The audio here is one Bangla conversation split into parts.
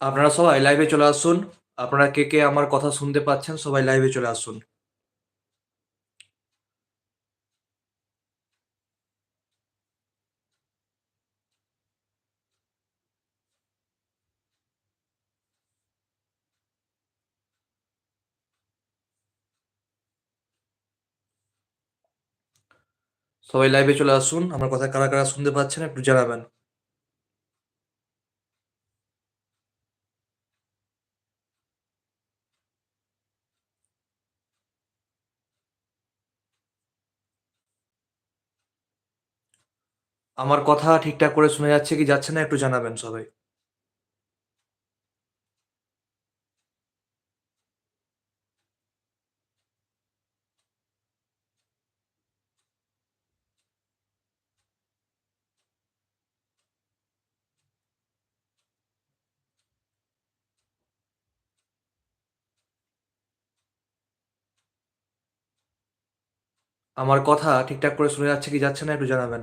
আপনারা সবাই লাইভে চলে আসুন। আপনারা কে কে আমার কথা শুনতে পাচ্ছেন, সবাই লাইভে চলে আসুন। সবাই লাইভে চলে আসুন। আমার কথা কারা কারা শুনতে পাচ্ছেন একটু জানাবেন। আমার কথা ঠিকঠাক করে শোনা যাচ্ছে কি যাচ্ছে না একটু জানাবেন সবাই। আমার কথা ঠিকঠাক করে শোনা যাচ্ছে কি যাচ্ছে না একটু জানাবেন।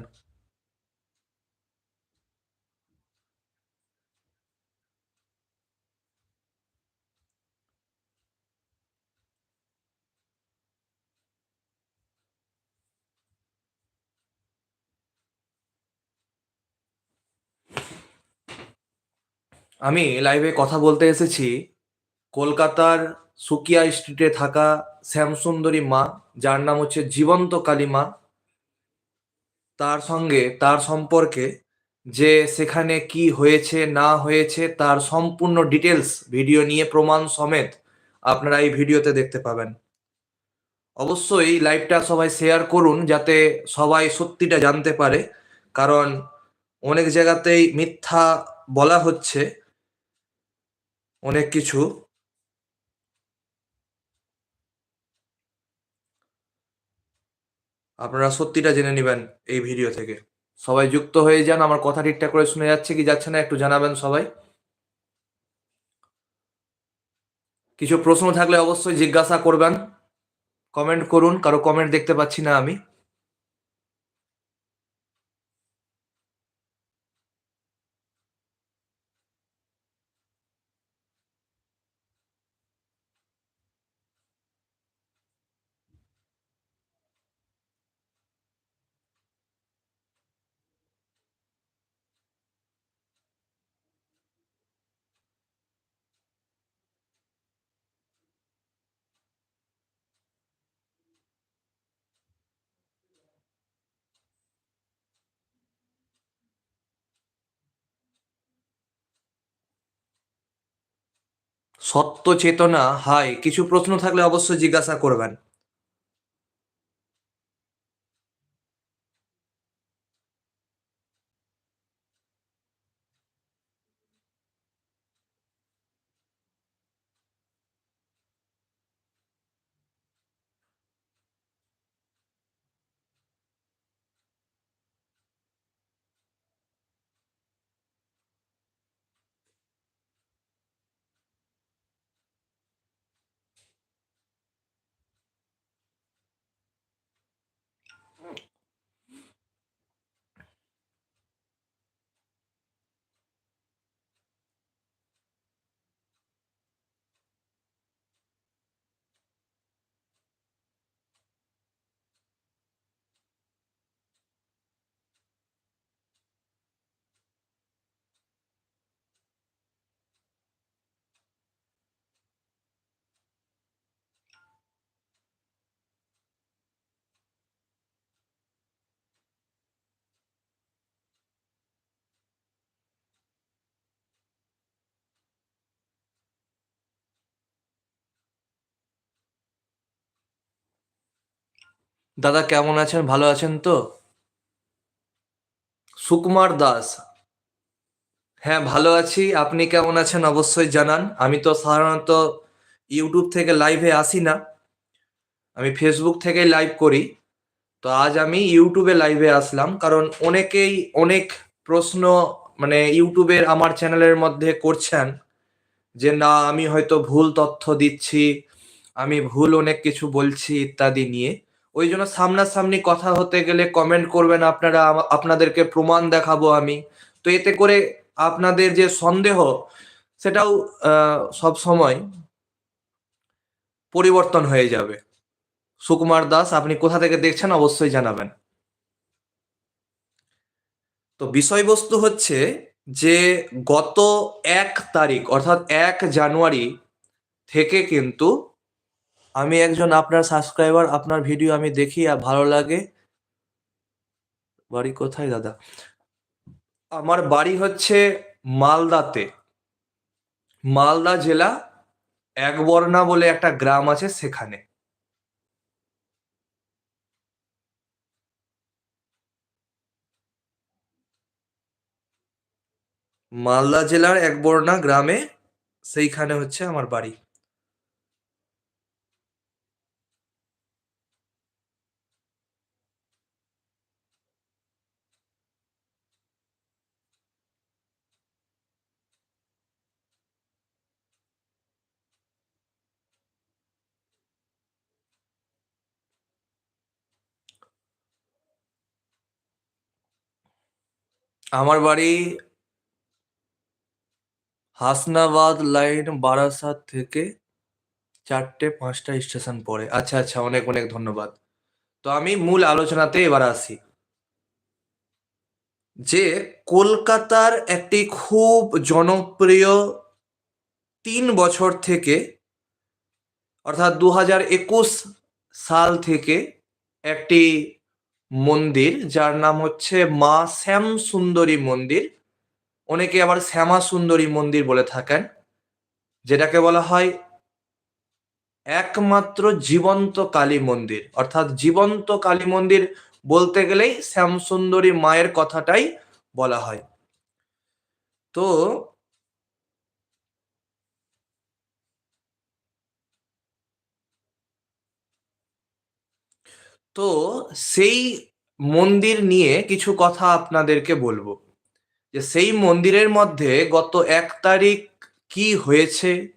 আমি লাইভে কথা বলতে এসেছি। কলকাতার সুকিয়া স্ট্রিটে থাকা শ্যামসুন্দরী মা, যার নাম হচ্ছে জীবন্ত কালী মা, তার সঙ্গে তার সম্পর্কে যে সেখানে কি হয়েছে, না হয়েছে, তার সম্পূর্ণ ডিটেলস ভিডিও নিয়ে প্রমাণ সমেত আপনারা এই ভিডিওতে দেখতে পাবেন। অবশ্যই লাইভটা সবাই শেয়ার করুন, যাতে সবাই সত্যিটা জানতে পারে। কারণ অনেক জায়গাতেই মিথ্যা বলা হচ্ছে। অনেক কিছু। আপনারা সত্যিটা জেনে নেবেন এই ভিডিও থেকে। সবাই যুক্ত হয়ে যান, আমার কথা ঠিকঠাক করে শুনে যাচ্ছে কি যাচ্ছে না, একটু জানাবেন সবাই। কিছু প্রশ্ন থাকলে অবশ্যই জিজ্ঞাসা করবেন। কমেন্ট করুন, কারও কমেন্ট দেখতে পাচ্ছি না আমি। সত্য চেতনা হাই কিছু প্রশ্ন থাকলে অবশ্যই জিজ্ঞাসা করবেন। দাদা কেমন আছেন? ভালো আছেন তো? সুকুমার দাস। হ্যাঁ ভালো আছি। আপনি কেমন আছেন অবশ্যই জানান। আমি তো সাধারণত ইউটিউব থেকে লাইভে আসি না। আমি ফেসবুক থেকেই লাইভ করি। তো আজ আমি ইউটিউবে লাইভে আসলাম। কারণ অনেকেই অনেক প্রশ্ন মানে ইউটিউবের আমার চ্যানেলের মধ্যে করছেন যে, না, আমি হয়তো ভুল তথ্য দিচ্ছি, আমি ভুল অনেক কিছু বলছি, ইত্যাদি নিয়ে। ওই জন্য সামনাসামনি কথা হতে গেলে কমেন্ট করবেন আপনারা আপনাদেরকে প্রমাণ দেখাবো আমি। তো এতে করে আপনাদের যে সন্দেহ, সেটাও সব সময় পরিবর্তন হয়ে যাবে। সুকুমার দাস, আপনি কোথা থেকে দেখছেন অবশ্যই জানাবেন। তো বিষয়বস্তু হচ্ছে যে গত এক তারিখ, অর্থাৎ এক জানুয়ারি থেকে কিন্তু আমি একজন আপনার সাবস্ক্রাইবার আপনার ভিডিও আমি দেখি আর ভালো লাগে। বাড়ি কোথায় দাদা? আমার বাড়ি হচ্ছে মালদাতে। মালদা জেলা একবর্ণা বলে একটা গ্রাম আছে সেখানে। মালদা জেলার একবর্ণা গ্রামে সেইখানে হচ্ছে আমার বাড়ি। আমার বাড়ি হাসনাবাদ লাইন বারাসাত থেকে চারটে পাঁচটা স্টেশন পড়ে। আচ্ছা আচ্ছা অনেক অনেক ধন্যবাদ। তো আমি মূল আলোচনাতে এবার আসি। যে কলকাতার একটি খুব জনপ্রিয় তিন বছর থেকে, অর্থাৎ দু হাজার একুশ সাল থেকে একটি মন্দির, যার নাম হচ্ছে মা শ্যাম সুন্দরী মন্দির। অনেকে আবার শ্যামা সুন্দরী মন্দির বলে থাকেন, যেটাকে বলা হয় একমাত্র জীবন্ত কালী মন্দির। অর্থাৎ জীবন্ত কালী মন্দির বলতে গেলেই শ্যাম সুন্দরী মায়ের কথাটাই বলা হয়। তো তো সেই মন্দির নিয়ে কিছু কথা আপনাদেরকে বলব। যে সেই মন্দিরের মধ্যে গত এক তারিখ কি হয়েছে?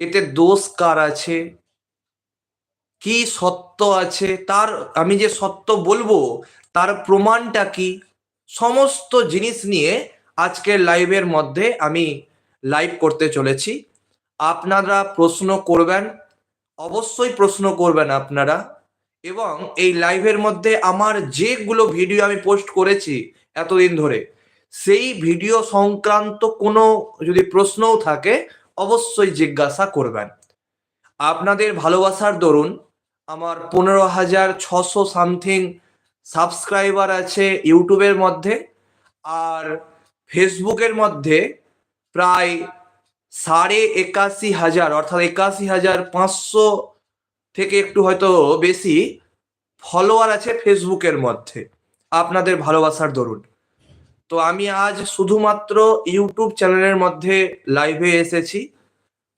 এতে দোষ কার আছে? কি সত্য আছে? তার, আমি যে সত্য বলব, তার প্রমাণটা কি? সমস্ত জিনিস নিয়ে আজকের লাইভের মধ্যে আমি লাইভ করতে চলেছি। আপনারা প্রশ্ন করবেন, অবশ্যই প্রশ্ন করবেন আপনারা। এবং এই লাইভের মধ্যে আমার যেগুলো ভিডিও আমি পোস্ট করেছি এতদিন ধরে, সেই ভিডিও সংক্রান্ত কোনো যদি প্রশ্নও থাকে, অবশ্যই জিজ্ঞাসা করবেন। আপনাদের ভালোবাসার দরুন, আমার পনেরো হাজার ছশো সামথিং সাবস্ক্রাইবার আছে ইউটিউবের মধ্যে, আর ফেসবুকের মধ্যে প্রায় সাড়ে একাশি হাজার, অর্থাৎ একাশি হাজার পাঁচশো থেকে একটু হয়তো বেশি ফলোয়ার আছে ফেসবুকের মধ্যে। আপনাদের ভালোবাসার দরুন। তো আমি আজ শুধুমাত্র ইউটিউব চ্যানেলের মধ্যে লাইভে এসেছি।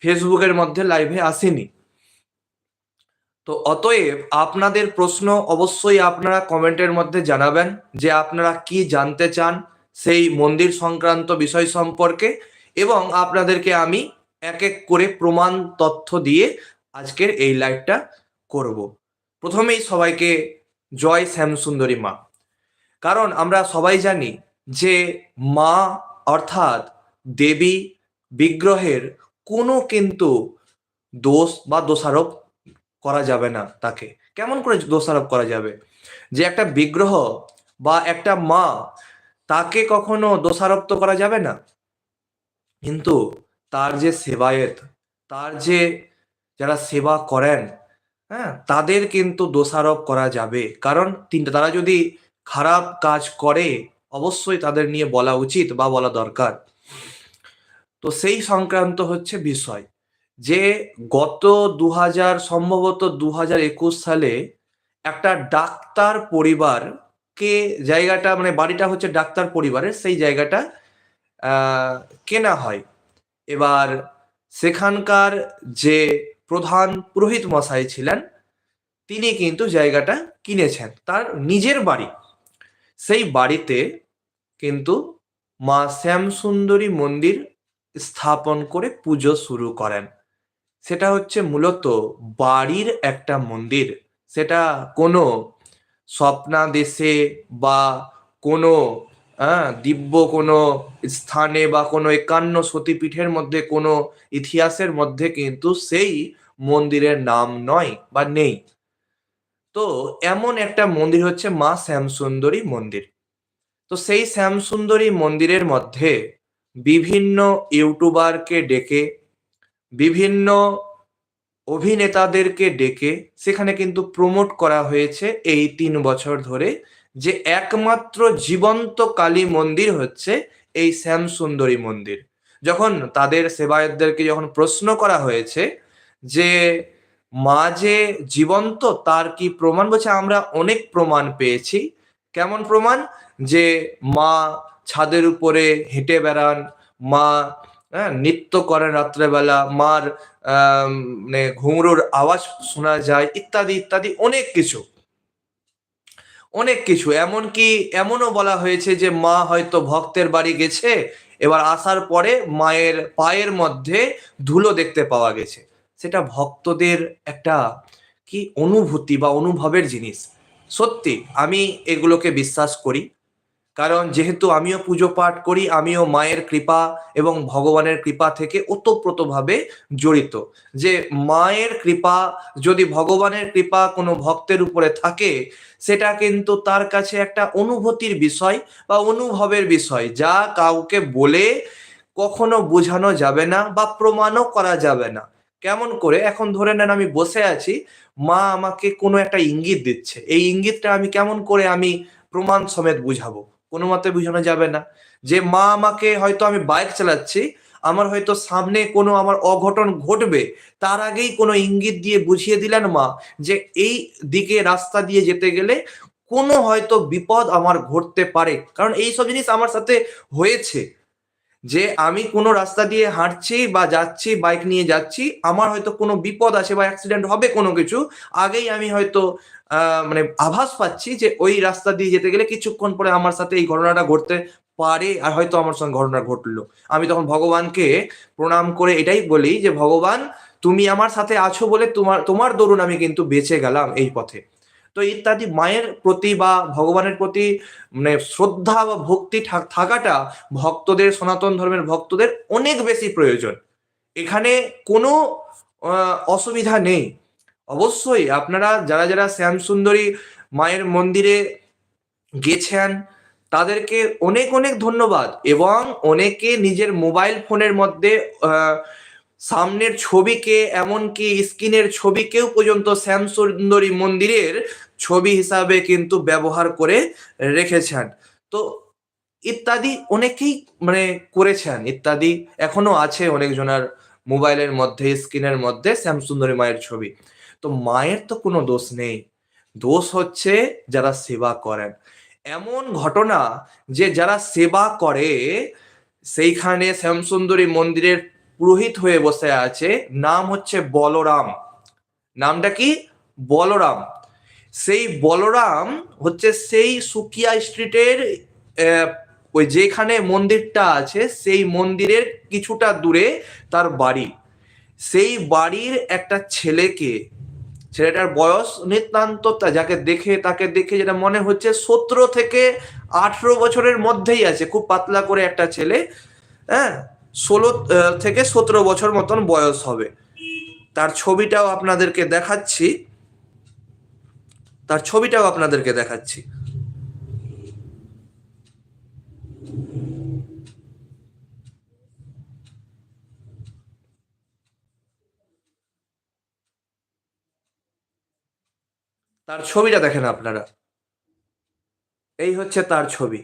ফেসবুকের মধ্যে লাইভে আসিনি। তো অতএব আপনাদের প্রশ্ন অবশ্যই আপনারা কমেন্টের মধ্যে জানাবেন যে আপনারা কি জানতে চান সেই মন্দির সংক্রান্ত বিষয় সম্পর্কে এবং আপনাদেরকে আমি এক এক করে প্রমাণ তথ্য দিয়ে আজকের এই লাইভটা করব। প্রথমেই সবাইকে জয় শ্যামসুন্দরী মা। কারণ আমরা সবাই জানি যে মা অর্থাৎ দেবী বিগ্রহের কোনো কিন্তু দোষ বা দোষারোপ করা যাবে না তাকে। কেমন করে দোষারোপ করা যাবে? যে একটা বিগ্রহ বা একটা মা তাকে কখনো দোষারোপ তো করা যাবে না। কিন্তু তার যে সেবায়েত, তার যে যারা সেবা করেন হ্যাঁ তাদের কিন্তু দোষারোপ করা যাবে। কারণ তিনটা, তারা যদি খারাপ কাজ করে, অবশ্যই তাদের নিয়ে বলা উচিত বা বলা দরকার। তো সেই সংক্রান্ত হচ্ছে বিষয় যে গত দু হাজার সম্ভবত দু হাজার একুশ সালে একটা ডাক্তার পরিবার কে জায়গাটা মানে বাড়িটা হচ্ছে ডাক্তার পরিবারের, সেই জায়গাটা কেনা হয়। এবার সেখানকার যে প্রধান পুরোহিত মশাই ছিলেন, তিনি কিন্তু জায়গাটা কিনেছেন, তার নিজের বাড়ি। সেই বাড়িতে কিন্তু মা শ্যামসুন্দরী মন্দির স্থাপন করে পুজো শুরু করেন। সেটা হচ্ছে মূলত বাড়ির একটা মন্দির। সেটা কোনো স্বপ্নাদেশে বা কোনো হ্যাঁ দিব্য কোনো স্থানে বা কোনো একান্ন সতীপীঠের মধ্যে, কোনো ইতিহাসের মধ্যে কিন্তু সেই মন্দিরের নাম নয় বা নেই। তো এমন একটা মন্দির হচ্ছে মা শ্যামসুন্দরী মন্দির। তো সেই শ্যামসুন্দরী মন্দিরের মধ্যে বিভিন্ন ইউটিউবারকে ডেকে, বিভিন্ন অভিনেতাদেরকে ডেকে, সেখানে কিন্তু প্রমোট করা হয়েছে এই তিন বছর ধরে যে একমাত্র জীবন্ত কালী মন্দির হচ্ছে এই শ্যামসুন্দরী মন্দির। যখন তাদের সেবায়তদেরকে যখন প্রশ্ন করা হয়েছে যে, মা যে জীবন্ত, তার কি প্রমাণ? বলছে, আমরা অনেক প্রমাণ পেয়েছি। কেমন প্রমাণ? যে মা ছাদের উপরে হেঁটে বেড়ান, মা হ্যাঁ নৃত্য করেন রাত্রেবেলা, মার মানে ঘুঙরুর আওয়াজ শোনা যায়, ইত্যাদি ইত্যাদি অনেক কিছু। অনেক কিছু, এমনকি এমনও বলা হয়েছে যে মা হয়তো ভক্তের বাড়ি গেছে, এবার আসার পরে মায়ের পায়ের মধ্যে ধুলো দেখতে পাওয়া গেছে। সেটা ভক্তদের একটা কি অনুভূতি বা অনুভবের জিনিস। সত্যি, আমি এগুলোকে বিশ্বাস করি। কারণ যেহেতু আমিও পুজো পাঠ করি, আমিও মায়ের কৃপা এবং ভগবানের কৃপা থেকে ওতপ্রোতভাবে জড়িত। যে মায়ের কৃপা, যদি ভগবানের কৃপা কোনো ভক্তের উপরে থাকে, সেটা কিন্তু তার কাছে একটা অনুভূতির বিষয় বা অনুভবের বিষয়, যা কাউকে বলে কখনো বোঝানো যাবে না বা প্রমাণও করা যাবে না। কেমন করে? এখন ধরে নেন আমি বসে আছি, মা আমাকে কোনো একটা ইঙ্গিত দিচ্ছে। এই ইঙ্গিতটা আমি কেমন করে আমি প্রমাণ সমেত বুঝাবো? কোনো মতে বুঝানো যাবে না। যে মা আমাকে হয়তো আমি বাইক চালাচ্ছি, আমার হয়তো সামনে কোনো আমার অঘটন ঘটবে, তার আগেই কোনো ইঙ্গিত দিয়ে বুঝিয়ে দিলেন মা যে এই দিকে রাস্তা দিয়ে যেতে গেলে কোনো হয়তো বিপদ আমার ঘটতে পারে। কারণ এই সব জিনিস আমার সাথে হয়েছে। যে আমি কোনো রাস্তা দিয়ে হাঁটছি বা যাচ্ছি বাইক নিয়ে যাচ্ছি, আমার হয়তো কোনো বিপদ আছে বা অ্যাক্সিডেন্ট হবে কোনো কিছু, আগেই আমি হয়তো মানে আভাস পাচ্ছি যে ওই রাস্তা দিয়ে যেতে গেলে কিছুক্ষণ পরে আমার সাথে এই ঘটনাটা ঘটতে পারে আর হয়তো আমার সঙ্গে ঘটনা ঘটলো। আমি তখন ভগবানকে প্রণাম করে এটাই বলি যে, ভগবান, তুমি আমার সাথে আছো বলে তোমার তোমার দরুন আমি কিন্তু বেঁচে গেলাম এই পথে। তো ইত্যাদি মায়ের প্রতি বা ভগবানের প্রতি মানে শ্রদ্ধা বা ভক্তি থাকাটা ভক্তদের, সনাতন ধর্মের ভক্তদের অনেক বেশি প্রয়োজন। এখানে কোনো অসুবিধা নেই। অবশ্যই আপনারা যারা যারা শ্যামসুন্দরী মায়ের মন্দিরে গেছেন, তাদেরকে অনেক অনেক ধন্যবাদ এবং অনেকে নিজের মোবাইল ফোনের মধ্যে সামনের ছবিকে, এমনকি স্ক্রিনের ছবিকেও পর্যন্ত শ্যামসুন্দরী মন্দিরের ছবি হিসাবে কিন্তু ব্যবহার করে রেখেছেন। তো ইত্যাদি অনেকেই মানে করেছেন, ইত্যাদি এখনও আছে অনেকজনের মোবাইলের মধ্যে, স্ক্রিনের মধ্যে শ্যামসুন্দরী মায়ের ছবি। তো মায়ের তো কোনো দোষ নেই, দোষ হচ্ছে যারা সেবা করেন। এমন ঘটনা যে যারা সেবা করে, সেইখানে শ্যামসুন্দরী মন্দিরের পুরোহিত হয়ে বসে আছে, নাম হচ্ছে বলরাম। নামটা কি? বলরাম। সেই বলরাম হচ্ছে সেই সুকিয়া স্ট্রিটের ওই যেখানে মন্দিরটা আছে, সেই মন্দিরের কিছুটা দূরে তার বাড়ি। সেই বাড়ির একটা ছেলেকে, ছেলেটার বয়স নিতান্ত যাকে দেখে, তাকে দেখে যেটা মনে হচ্ছে সতেরো থেকে আঠেরো বছরের মধ্যেই আছে, খুব পাতলা করে একটা ছেলে হ্যাঁ? ষোলো থেকে সতেরো বছর মতন বয়স হবে। তার ছবিটাও আপনাদেরকে দেখাচ্ছি। তার ছবিটাও আপনাদেরকে দেখাচ্ছি। তার ছবিটা দেখেন আপনারা। এই হচ্ছে তার ছবি।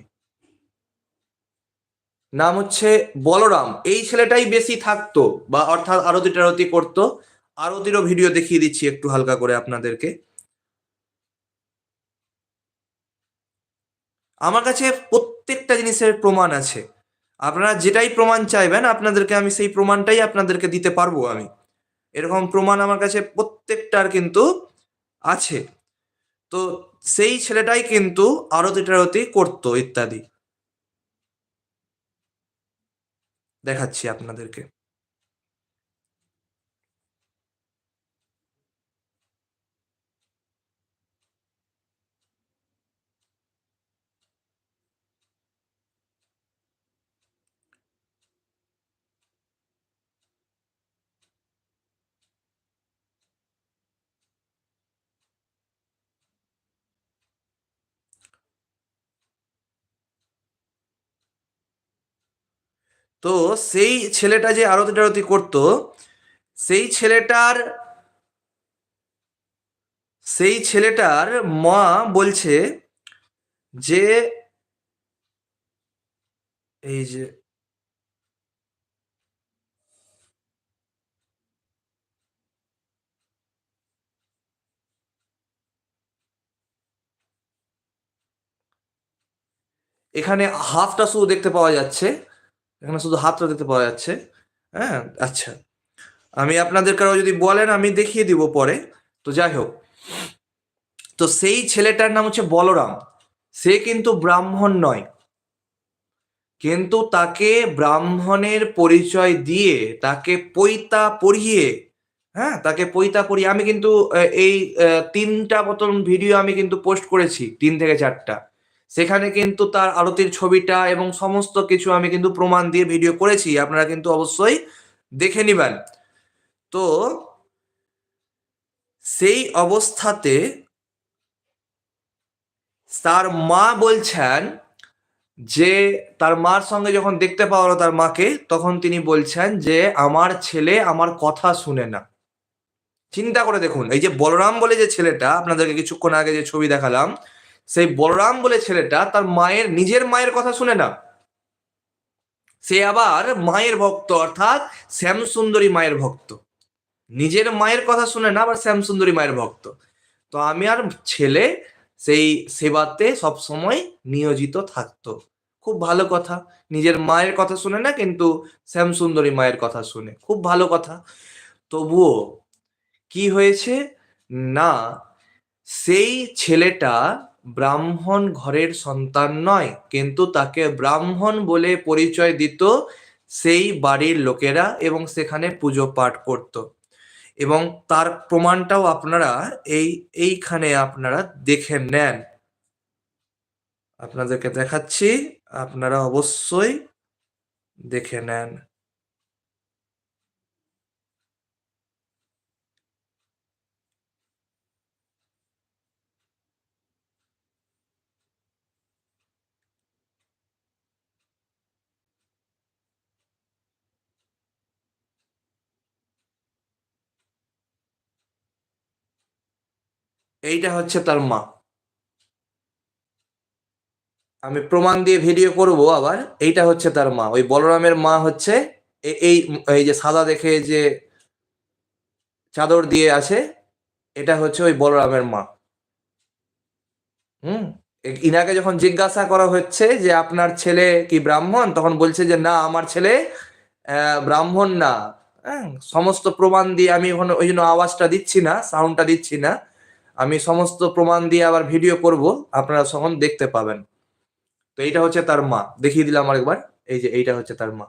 নাম হচ্ছে বলরাম। এই ছেলেটাই বেশি থাকতো বা অর্থাৎ আরতি টারতি করতো। আরতিরও ভিডিও দেখিয়ে দিচ্ছি একটু হালকা করে আপনাদেরকে। আমার কাছে প্রত্যেকটা জিনিসের প্রমাণ আছে। আপনারা যেটাই প্রমাণ চাইবেন, আপনাদেরকে আমি সেই প্রমাণটাই আপনাদেরকে দিতে পারব আমি। এরকম প্রমাণ আমার কাছে প্রত্যেকটার কিন্তু আছে। তো সেই ছেলেটাই কিন্তু আরতি টারতি করতো ইত্যাদি। দেখাচ্ছি আপনাদেরকে। তো সেই ছেলেটা যে আরতি টারতি করতো, সেই ছেলেটার সেই ছেলেটার মা বলছে যে, এই যে, এখানে হাতটা শুধু দেখতে পাওয়া যাচ্ছে। এখানে শুধু হাতটা দেখতে পাওয়া যাচ্ছে। হ্যাঁ আচ্ছা। আমি আপনাদের কারও যদি বলেন, আমি দেখিয়ে দিব পরে। তো যাই হোক। তো সেই ছেলেটার নাম হচ্ছে বলরাম। সে কিন্তু ব্রাহ্মণ নয়। কিন্তু তাকে ব্রাহ্মণের পরিচয় দিয়ে তাকে পৈতা পড়িয়ে হ্যাঁ তাকে পৈতা পড়িয়ে, আমি কিন্তু এই তিনটা মতন ভিডিও আমি কিন্তু পোস্ট করেছি, তিন থেকে চারটা। সেখানে কিন্তু তার আরতির ছবিটা এবং সমস্ত কিছু আমি কিন্তু প্রমাণ দিয়ে ভিডিও করেছি, আপনারা কিন্তু অবশ্যই দেখে নিবেন। তো সেই অবস্থাতে তার মা বলছেন যে, তার মার সঙ্গে যখন দেখতে পাওয়া হলো তার মাকে, তখন তিনি বলছেন যে, আমার ছেলে আমার কথা শুনে না। চিন্তা করে দেখুন, এই যে বলরাম বলে যে ছেলেটা, আপনাদেরকে কিছুক্ষণ আগে যে ছবি দেখালাম সেই বলরাম বলে ছেলেটা তার মায়ের, নিজের মায়ের কথা শুনে না। সে আবার মায়ের ভক্ত, অর্থাৎ শ্যামসুন্দরী মায়ের ভক্ত। নিজের মায়ের কথা শুনে না, আবার শ্যামসুন্দরী মায়ের ভক্ত। তো আমি আর ছেলে সেই সেবাতে সব সময় নিয়োজিত থাকতো। খুব ভালো কথা। নিজের মায়ের কথা শুনে না, কিন্তু শ্যামসুন্দরী মায়ের কথা শুনে। খুব ভালো কথা। তবুও কি হয়েছে? না, সেই ছেলেটা ব্রাহ্মণ ঘরের সন্তান নয়, কিন্তু তাকে ব্রাহ্মণ বলে পরিচয় দিত সেই বাড়ির লোকেরা এবং সেখানে পুজো পাঠ করত। এবং তার প্রমাণটাও আপনারা এই, এইখানে আপনারা দেখে নেন। আপনাদেরকে দেখাচ্ছি, আপনারা অবশ্যই দেখে নেন। এইটা হচ্ছে তার মা। আমি প্রমাণ দিয়ে ভিডিও করব আবার, এইটা হচ্ছে তার মা। ওই বলরামের মা হচ্ছে এই এই যে সাদা দেখে যে চাদর দিয়ে আছে, এটা হচ্ছে ওই বলরামের মা। হুম? ইনাকে যখন জিজ্ঞাসা করা হচ্ছে যে আপনার ছেলে কি ব্রাহ্মণ? তখন বলছে যে না, আমার ছেলে ব্রাহ্মণ না। হ্যাঁ? সমস্ত প্রমাণ দিয়ে আমি ওই জন্য আওয়াজটা দিচ্ছি না সাউন্ডটা দিচ্ছি না। আমি সমস্ত প্রমাণ দিয়ে আবার ভিডিও করব, আপনারা তখন দেখতে পাবেন। তো এইটা হচ্ছে তার মা। দেখিয়ে দিলাম আরেকবার। এই যে এইটা হচ্ছে তার মা।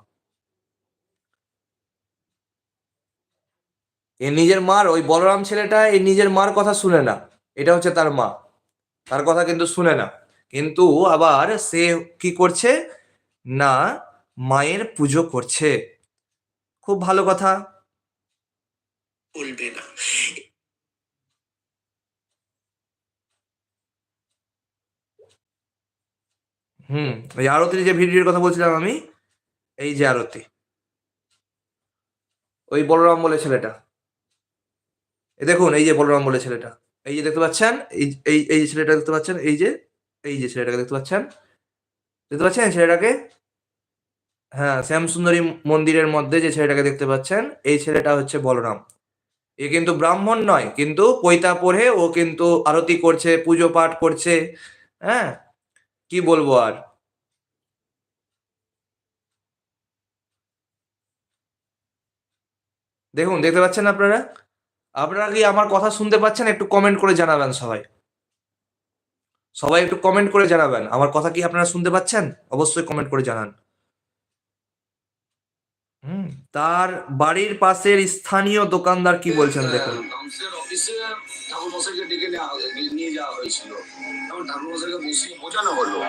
এ নিজের মার, ওই বলরাম ছেলেটা এই নিজের মার কথা শুনে না। এটা হচ্ছে তার মা। তার কথা কিন্তু শুনে না। কিন্তু আবার সে কি করছে? না, মায়ের পুজো করছে। খুব ভালো কথা। বলবে না। হুম ওই আরতির যে ভিডিওর কথা বলছিলাম আমি, এই যে আরতি। ওই বলরাম বলে ছেলেটা। এই দেখুন, এই যে বলরাম বলে ছেলেটা। এই যে দেখতে পাচ্ছেন, এই এই এই যে ছেলেটা দেখতে পাচ্ছেন, এই যে এই যে ছেলেটাকে দেখতে পাচ্ছেন। দেখতে পাচ্ছেন ছেলেটাকে? হ্যাঁ শ্যামসুন্দরী মন্দিরের মধ্যে যে ছেলেটাকে দেখতে পাচ্ছেন, এই ছেলেটা হচ্ছে বলরাম। এ কিন্তু ব্রাহ্মণ নয়, কিন্তু পৈতা পড়ে ও কিন্তু আরতি করছে, পুজো পাঠ করছে হ্যাঁ? কি বলব আর? দেখুন, দেখতে পাচ্ছেন আপনারা? আপনারা কি আমার কথা শুনতে পাচ্ছেন? একটু কমেন্ট করে জানাবেন সবাই। সবাই একটু কমেন্ট করে জানাবেন। আমার কথা কি আপনারা শুনতে পাচ্ছেন? অবশ্যই কমেন্ট করে জানান। হুম, তার বাড়ির পাশের স্থানীয় দোকানদার কি বলছেন দেখুন। অফিসে নিয়ে যাওয়া হয়েছিল। এবং ঠাকুর মশাইকে বসিয়ে বোঝানো হলো।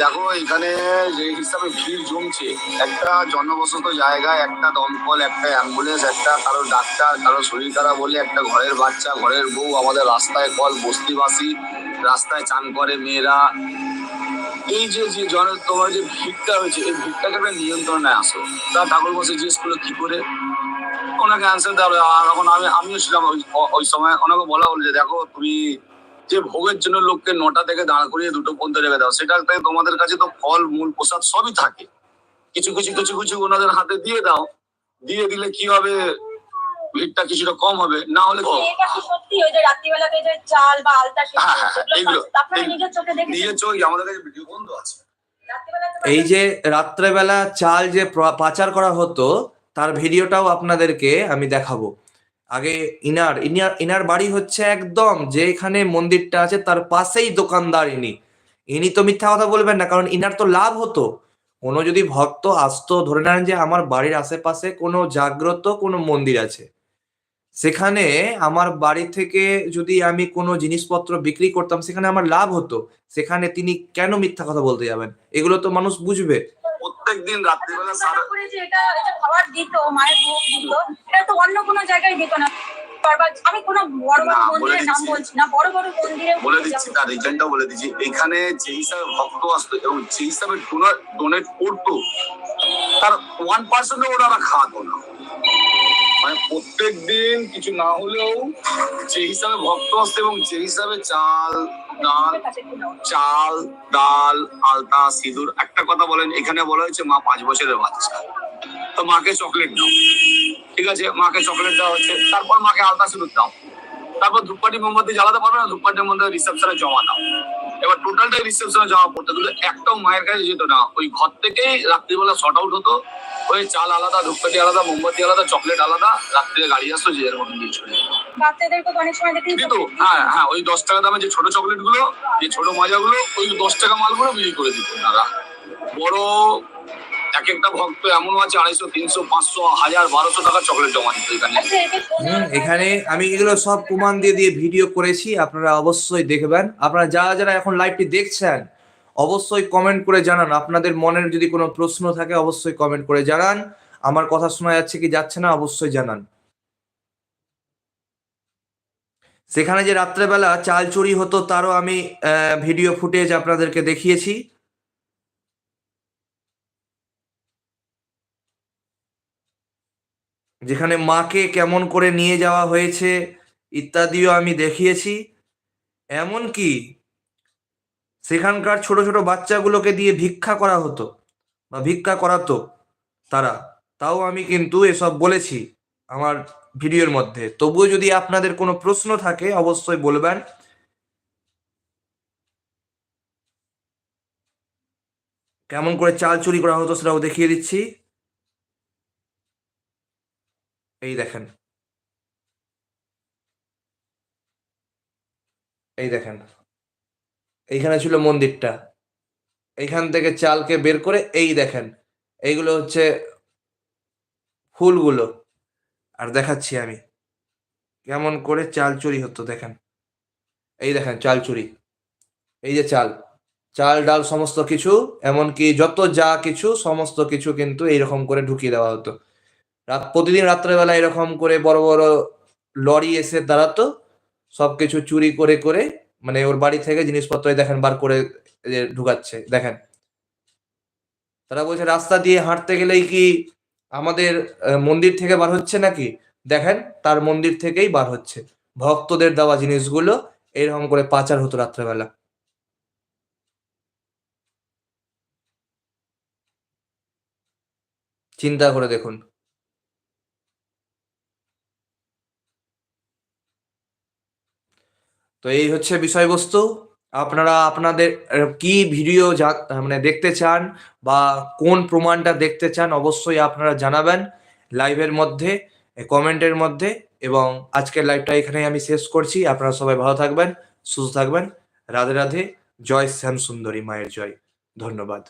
দেখো, এখানে যে হিসাবে ভিড় জমছে, একটা জনবসত জায়গায় একটা দমকল, একটা অ্যাম্বুলেন্স, একটা কারও ডাক্তার, কারও শরীর খারাপ বলে একটা ঘরের বাচ্চা, ঘরের বউ, আমাদের রাস্তায় কল, বস্তিবাসী, রাস্তায় চান করে মেয়েরা। এই যে যে জন, তোমার যে ভিড়টা হয়েছে, এই ভিড়টাকে একটা নিয়ন্ত্রণে আসো। তা ঠাকুর বসে জিজ্ঞেস করল, কি করে? ওনাকে অ্যান্সার দেওয়া হলো। আর এখন আমি, আমিও ছিলাম ওই সময়। ওনাকে বলা হলো যে, দেখো, তুমি যে ভোগের জন্য লোককে নটা থেকে দাঁড় করিয়ে দুটো পর্যন্ত রেখে দাও সেটা থেকে তোমাদের কাছে তো ফল মূল প্রসাদ সবই থাকে। কিছু কিছু কিছু কিছু ওনাদের হাতে দিয়ে দাও। দিয়ে দিলে কি হবে? ভিড়টা কিছুটা কম হবে। না হলে কি? এটা কি সত্যি? ওই যে রাত্রিবেলাতে যে চাল বা আলতা সেগুলো হ্যাঁ, হ্যাঁ, এই- নিজের চোখ আমাদের কাছে ভিডিও বন্ধ আছে। এই যে রাত্রেবেলা চাল যে পাচার করা হতো তার ভিডিওটাও আপনাদেরকে আমি দেখাবো। আগে ইনার ইনার ইনার বাড়ি হচ্ছে একদম যেখানে মন্দিরটা আছে, তার পাশেই দোকানদার ইনি। ইনি তো মিথ্যা কথা বলবেন না, কারণ ইনার তো লাভ হতো। কোনো যদি ভক্ত আসতো, ধরে নেন যে আমার বাড়ির আশেপাশে কোনো জাগ্রত কোনো মন্দির আছে। সেখানে আমার বাড়ি থেকে যদি আমি কোনো জিনিসপত্র বিক্রি করতাম, সেখানে আমার লাভ হতো। সেখানে তিনি কেন মিথ্যা কথা বলতে যাবেন? এগুলো তো মানুষ বুঝবে। প্রত্যেক দিন রাত্রিবেলা সারা এটা এই খাবার দিত মায়ের ভোগ দিত এটা তো অন্য কোনো জায়গায় দিত না। বারবার আমি কোনো বড় বড় মন্দিরের নাম বলছি না বড় বড় মন্দিরে বলে দিচ্ছি তার রিজনটা বলে দিচ্ছি। এখানে যে হিসাবে ভক্ত আসতো এবং যে হিসাবে ডোনার ডোনেট করতো তার ওয়ান পার্সেন্ট ওনারা খাওয়াতো না। মানে প্রত্যেক দিন কিছু না হলেও যে হিসাবে ভক্ত আসতো এবং যে হিসাবে চাল চাল, ডাল, আলতা, সিঁদুর, একটা কথা বলেন, এখানে বলা হয়েছে মা পাঁচ বছরের বাচ্চা। তো মাকে চকলেট দাও, ঠিক আছে? মাকে চকলেট দেওয়া হচ্ছে, তারপর মাকে আলতা, সিঁদুর দাও। তারপর ধূপকাঠি, মোমবাতি জ্বালাতে পারবে না, ধূপকাঠির মধ্যে রিসেপশনে জমা দাও। এবার টোটালটাই রিসেপশনে জমা পড়তে কিন্তু একটাও মায়ের কাছে যেত না। ওই ঘর থেকেই রাত্রিবেলা শর্ট আউট হতো। ওই চাল আলাদা, ধূপকাঠি আলাদা, মোমবাতি আলাদা, চকলেট আলাদা রাত্রে গাড়ি আসতো যে যার মতন দিয়ে চলে যেত। বাচ্চাদেরকে অনেক সময় দেখি কিন্তু হ্যাঁ হ্যাঁ ওই দশ টাকা দামে যে ছোট চকলেটগুলো যে ছোট মজাগুলো ওই দশ টাকা মালগুলো বিক্রি করে দিত তারা বড় এক একটা ভক্ত এমনও আছে আড়াইশো তিনশো পাঁচশো হাজার বারোশো টাকা চকলেট জমা দিত এখানে। আচ্ছা, এখানে আমি এগুলো সব প্রমাণ দিয়ে দিয়ে ভিডিও করেছি আপনারা অবশ্যই দেখবেন। আপনারা যারা যারা এখন লাইভটি দেখছেন অবশ্যই কমেন্ট করে জানান। আপনাদের মনের যদি কোনো প্রশ্ন থাকে অবশ্যই কমেন্ট করে জানান। আমার কথা শোনা যাচ্ছে কি যাচ্ছে না অবশ্যই জানান। সেখানে যে রাত্রেবেলা চাল চুরি হতো, তারও আমি ভিডিও ফুটেজ আপনাদেরকে দেখিয়েছি। যেখানে মাকে কেমন করে নিয়ে যাওয়া হয়েছে ইত্যাদিও আমি দেখিয়েছি। এমনকি সেখানকার ছোট ছোট বাচ্চাগুলোকে দিয়ে ভিক্ষা করা হতো, বা ভিক্ষা করাতো তারা। তাও আমি কিন্তু এসব বলেছি। আমার ভিডিওর মধ্যে। তবুও যদি আপনাদের কোনো প্রশ্ন থাকে, অবশ্যই বলবেন। কেমন করে চাল চুরি করা হতো সেটাও দেখিয়ে দিচ্ছি। এই দেখেন। এই দেখেন। এইখানে ছিল মন্দিরটা। এইখান থেকে চালকে বের করে এই দেখেন। এইগুলো হচ্ছে ফুলগুলো। আর দেখাচ্ছি আমি। কেমন করে চাল চুরি হতো দেখেন। এই দেখেন চাল চুরি। এই যে চাল। চাল, ডাল সমস্ত কিছু, এমনকি যত যা কিছু সমস্ত কিছু কিন্তু এইরকম করে ঢুকিয়ে দেওয়া হতো। রাত, প্রতিদিন রাত্রেবেলা এরকম করে বড় বড় লরি এসে দাঁড়াতো। সবকিছু চুরি করে করে মানে ওর বাড়ি থেকে জিনিসপত্র দেখেন বার করে ঢুকাচ্ছে। দেখেন। তারা বলছে, রাস্তা দিয়ে হাঁটতে গেলেই কি আমাদের মন্দির থেকে বার হচ্ছে নাকি? দেখেন, তার মন্দির থেকেই বার হচ্ছে। ভক্তদের দেওয়া জিনিসগুলো এরকম করে পাচার হতো রাত্রেবেলা। চিন্তা করে দেখুন। তো এই হচ্ছে বিষয়বস্তু। আপনারা আপনাদের কি ভিডিও যা মানে দেখতে চান বা কোন প্রমাণটা দেখতে চান অবশ্যই আপনারা জানাবেন লাইভের মধ্যে কমেন্টের মধ্যে এবং আজকের লাইভটা এখানেই আমি শেষ করছি। আপনারা সবাই ভালো থাকবেন, সুস্থ থাকবেন। রাধে রাধে, জয় শ্যাম সুন্দরী মায়ের জয়। ধন্যবাদ।